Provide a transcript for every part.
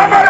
আমার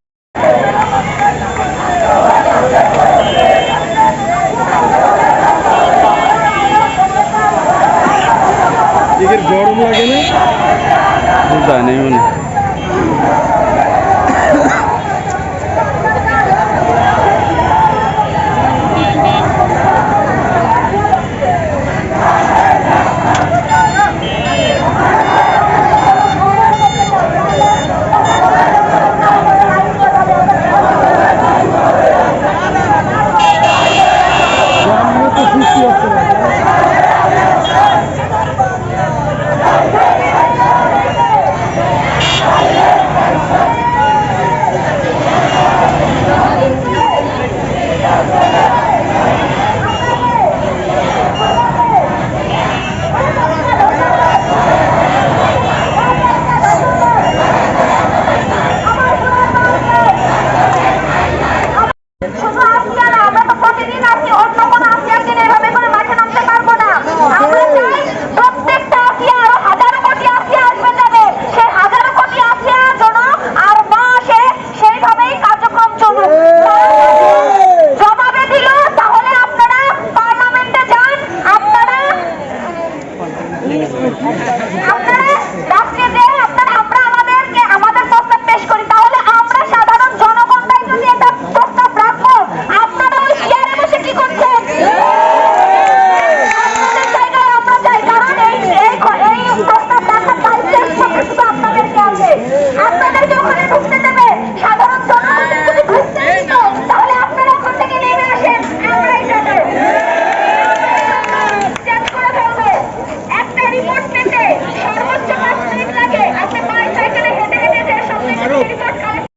এদের গরম লাগে না জানি মনে Yeah.